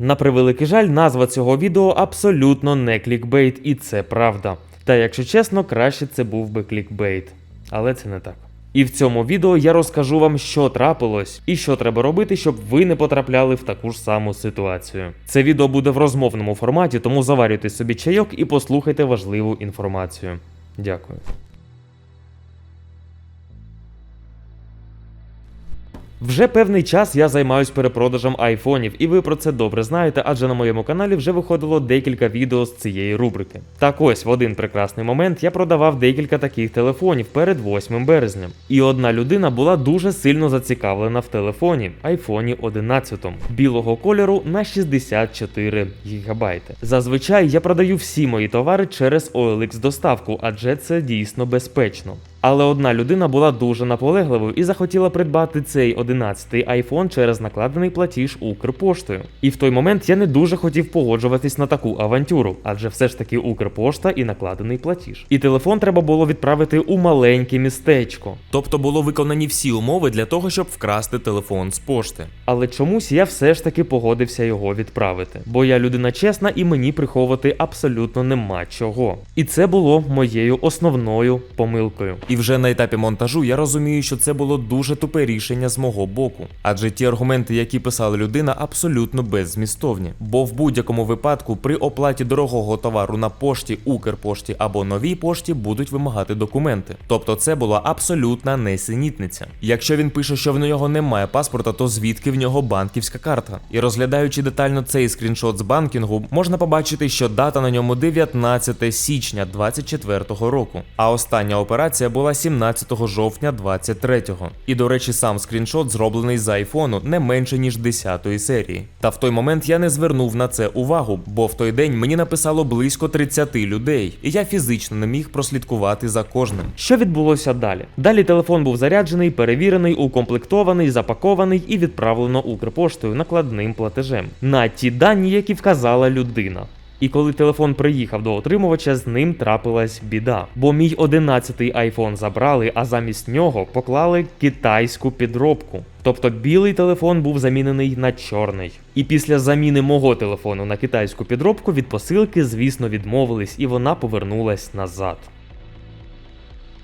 На превеликий жаль, назва цього відео абсолютно не клікбейт, і це правда. Та якщо чесно, краще це був би клікбейт. Але це не так. І в цьому відео я розкажу вам, що трапилось і що треба робити, щоб ви не потрапляли в таку ж саму ситуацію. Це відео буде в розмовному форматі, тому заварюйте собі чайок і послухайте важливу інформацію. Дякую. Вже певний час я займаюсь перепродажем айфонів, і ви про це добре знаєте, адже на моєму каналі вже виходило декілька відео з цієї рубрики. Так ось в один прекрасний момент я продавав декілька таких телефонів перед 8 березня. І одна людина була дуже сильно зацікавлена в телефоні айфоні 11 білого кольору на 64 ГБ. Зазвичай я продаю всі мої товари через OLX доставку, адже це дійсно безпечно. Але одна людина була дуже наполегливою і захотіла придбати цей 11-й iPhone через накладений платіж Укрпоштою. І в той момент я не дуже хотів погоджуватись на таку авантюру, адже все ж таки Укрпошта і накладений платіж. І телефон треба було відправити у маленьке містечко. Тобто було виконані всі умови для того, щоб вкрасти телефон з пошти. Але чомусь я все ж таки погодився його відправити, бо я людина чесна і мені приховувати абсолютно нема чого. І це було моєю основною помилкою. І вже на етапі монтажу я розумію, що це було дуже тупе рішення з мого боку, адже ті аргументи, які писала людина, абсолютно беззмістовні. Бо в будь-якому випадку при оплаті дорогого товару на пошті, Укрпошті або новій пошті будуть вимагати документи. Тобто це була абсолютна несенітниця. Якщо він пише, що в нього немає паспорта, то звідки в нього банківська карта? І розглядаючи детально цей скріншот з банкінгу, можна побачити, що дата на ньому 19 січня 2024 року. А остання операція була 17 жовтня 23-го. І до речі, сам скріншот зроблений з айфону не менше ніж 10 серії. Та в той момент я не звернув на це увагу, бо в той день мені написало близько 30 людей, і я фізично не міг прослідкувати за кожним. Що відбулося далі? Далі телефон був заряджений, перевірений, укомплектований, запакований і відправлено Укрпоштою накладним платежем на ті дані, які вказала людина. І коли телефон приїхав до отримувача, з ним трапилась біда. Бо мій 11-й iPhone забрали, а замість нього поклали китайську підробку. Тобто білий телефон був замінений на чорний. І після заміни мого телефону на китайську підробку від посилки, звісно, відмовились, і вона повернулась назад.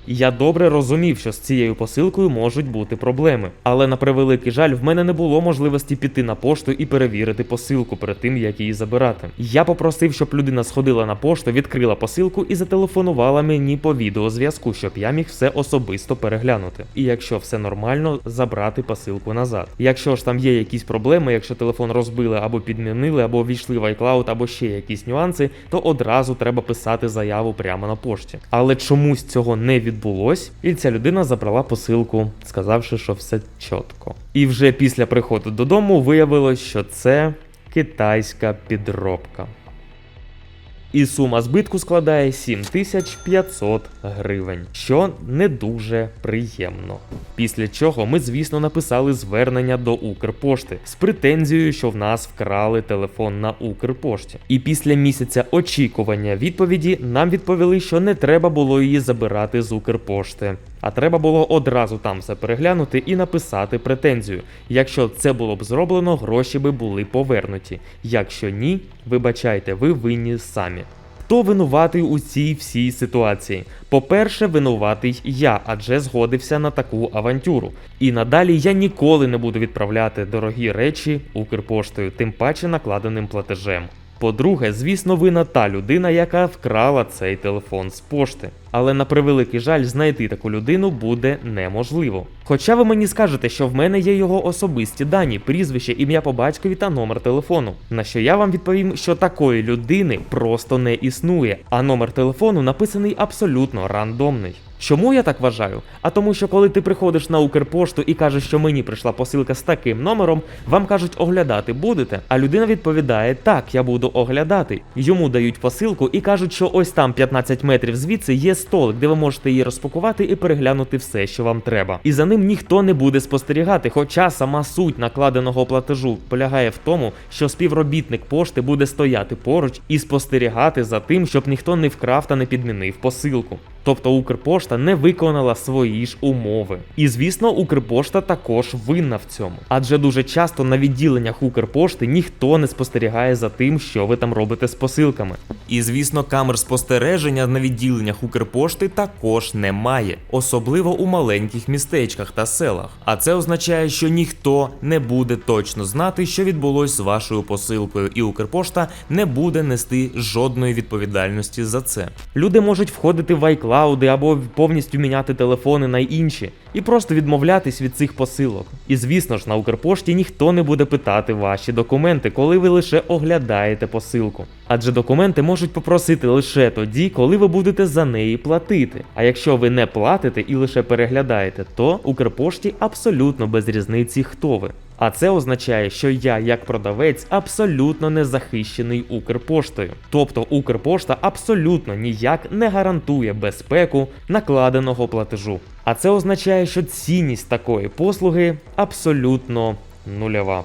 Я добре розумів, що з цією посилкою можуть бути проблеми, але на превеликий жаль, в мене не було можливості піти на пошту і перевірити посилку перед тим, як її забирати. Я попросив, щоб людина сходила на пошту, відкрила посилку і зателефонувала мені по відеозв'язку, щоб я міг все особисто переглянути. І якщо все нормально, забрати посилку назад. Якщо ж там є якісь проблеми, якщо телефон розбили або підмінили, або ввійшли в iCloud, або ще якісь нюанси, то одразу треба писати заяву прямо на пошті. Але чомусь цього не відбулося відбулось, і ця людина забрала посилку, сказавши, що все чітко. І вже після приходу додому виявилось, що це китайська підробка. І сума збитку складає 7500 гривень, що не дуже приємно. Після чого ми, звісно, написали звернення до Укрпошти з претензією, що в нас вкрали телефон на Укрпошті. І після місяця очікування відповіді нам відповіли, що не треба було її забирати з Укрпошти. А треба було одразу там все переглянути і написати претензію. Якщо це було б зроблено, гроші би були повернуті. Якщо ні, вибачайте, ви винні самі. Хто винуватий у цій всій ситуації? По-перше, винуватий я, адже згодився на таку авантюру. І надалі я ніколи не буду відправляти дорогі речі Укрпоштою, тим паче накладеним платежем. По-друге, звісно, вина та людина, яка вкрала цей телефон з пошти. Але на превеликий жаль, знайти таку людину буде неможливо. Хоча ви мені скажете, що в мене є його особисті дані, прізвище, ім'я по батькові та номер телефону. На що я вам відповім, що такої людини просто не існує, а номер телефону написаний абсолютно рандомний. Чому я так вважаю? А тому, що коли ти приходиш на Укрпошту і кажеш, що мені прийшла посилка з таким номером, вам кажуть оглядати будете. А людина відповідає: так, я буду оглядати. Йому дають посилку і кажуть, що ось там 15 метрів звідси є столик, де ви можете її розпакувати і переглянути все, що вам треба. І за ним ніхто не буде спостерігати. Хоча сама суть накладеного платежу полягає в тому, що співробітник пошти буде стояти поруч і спостерігати за тим, щоб ніхто не вкрав та не підмінив посилку. Тобто Укрпошта не виконала свої ж умови. І звісно, Укрпошта також винна в цьому. Адже дуже часто на відділеннях Укрпошти ніхто не спостерігає за тим, що ви там робите з посилками. І звісно, камер спостереження на відділеннях Укрпошти також немає, особливо у маленьких містечках та селах. А це означає, що ніхто не буде точно знати, що відбулось з вашою посилкою, і Укрпошта не буде нести жодної відповідальності за це. Люди можуть входити в iCloud або повністю міняти телефони на інші і просто відмовлятись від цих посилок. І звісно ж, на Укрпошті ніхто не буде питати ваші документи, коли ви лише оглядаєте посилку. Адже документи можуть попросити лише тоді, коли ви будете за неї платити. А якщо ви не платите і лише переглядаєте, то Укрпошті абсолютно без різниці, хто ви. А це означає, що я, як продавець, абсолютно не захищений Укрпоштою. Тобто Укрпошта абсолютно ніяк не гарантує безпеку накладеного платежу. А це означає, що цінність такої послуги абсолютно нульова.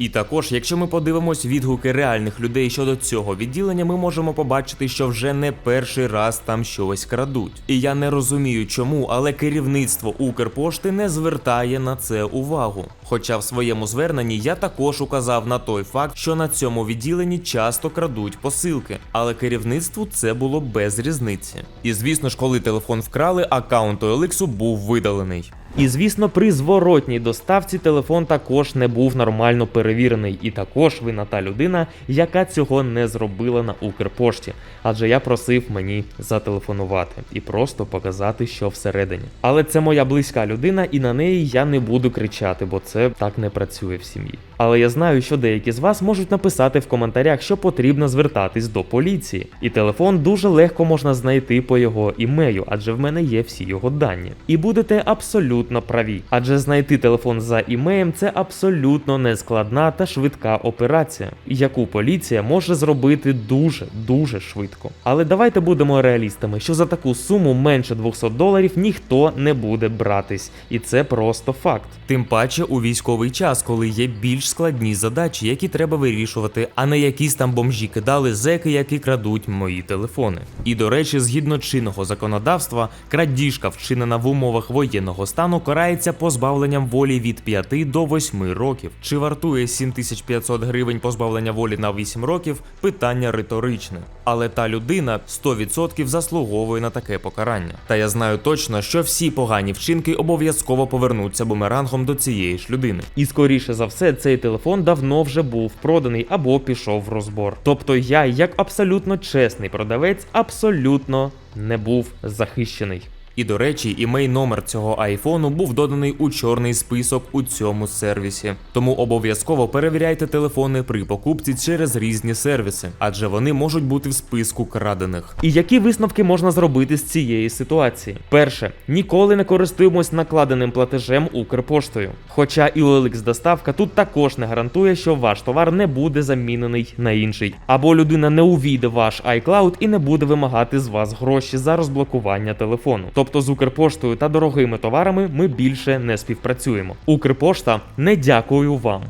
І також, якщо ми подивимось відгуки реальних людей щодо цього відділення, ми можемо побачити, що вже не перший раз там щось крадуть. І я не розумію, чому, але керівництво Укрпошти не звертає на це увагу. Хоча в своєму зверненні я також указав на той факт, що на цьому відділенні часто крадуть посилки, але керівництву це було без різниці. І звісно ж, коли телефон вкрали, аккаунт OLX був видалений. І звісно, при зворотній доставці телефон також не був нормально перевірений, і також винна та людина, яка цього не зробила на Укрпошті. Адже я просив мені зателефонувати і просто показати, що всередині. Але це моя близька людина, і на неї я не буду кричати, бо це так не працює в сім'ї. Але я знаю, що деякі з вас можуть написати в коментарях, що потрібно звертатись до поліції. І телефон дуже легко можна знайти по його імею, адже в мене є всі його дані. І будете абсолютно праві, адже знайти телефон за імеєм це абсолютно нескладна та швидка операція, яку поліція може зробити дуже дуже швидко. Але давайте будемо реалістами, що за таку суму менше 200 доларів ніхто не буде братись, і це просто факт. Тим паче у військовий час, коли є більш складні задачі, які треба вирішувати, а не якісь там бомжі кидали зеки, які крадуть мої телефони. І до речі, згідно чинного законодавства, крадіжка, вчинена в умовах воєнного стану, карається позбавленням волі від 5 до 8 років. Чи вартує 7500 гривень позбавлення волі на 8 років? Питання риторичне. Але та людина 100% заслуговує на таке покарання. Та я знаю точно, що всі погані вчинки обов'язково повернуться бумерангом до цієї ж людини. І скоріше за все, цей телефон давно вже був проданий або пішов в розбор. Тобто я, як абсолютно чесний продавець, абсолютно не був захищений. І до речі, імей номер цього айфону був доданий у чорний список у цьому сервісі. Тому обов'язково перевіряйте телефони при покупці через різні сервіси, адже вони можуть бути в списку крадених. І які висновки можна зробити з цієї ситуації? Перше, ніколи не користуємось накладеним платежем Укрпоштою. Хоча і OLX доставка тут також не гарантує, що ваш товар не буде замінений на інший, або людина не увійде ваш iCloud і не буде вимагати з вас гроші за розблокування телефону. Тобто з Укрпоштою та дорогими товарами ми більше не співпрацюємо. Укрпошта не дякую вам.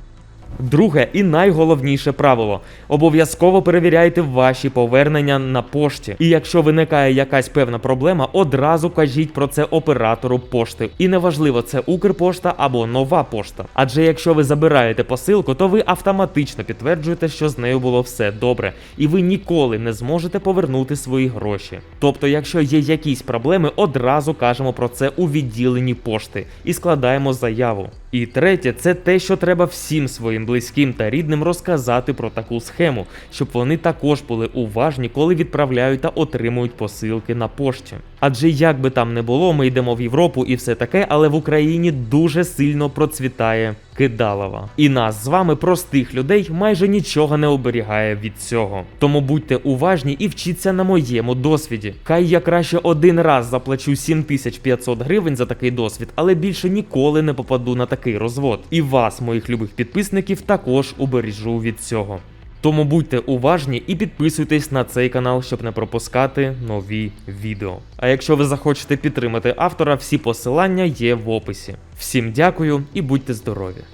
Друге і найголовніше правило: обов'язково перевіряйте ваші повернення на пошті. І якщо виникає якась певна проблема, одразу кажіть про це оператору пошти. І неважливо, це Укрпошта або нова пошта. Адже якщо ви забираєте посилку, то ви автоматично підтверджуєте, що з нею було все добре, і ви ніколи не зможете повернути свої гроші. Тобто, якщо є якісь проблеми, одразу кажемо про це у відділенні пошти і складаємо заяву. І третє, це те, що треба всім своїм близьким та рідним розказати про таку схему, щоб вони також були уважні, коли відправляють та отримують посилки на пошті. Адже як би там не було, ми йдемо в Європу і все таке, але в Україні дуже сильно процвітає кидалова. І нас з вами, простих людей, майже нічого не оберігає від цього. Тому будьте уважні і вчіться на моєму досвіді. Хай я краще один раз заплачу 7500 гривень за такий досвід, але більше ніколи не попаду на такий розвод. І вас, моїх любих підписників, також убережу від цього. Тому будьте уважні і підписуйтесь на цей канал, щоб не пропускати нові відео. А якщо ви захочете підтримати автора, всі посилання є в описі. Всім дякую і будьте здорові!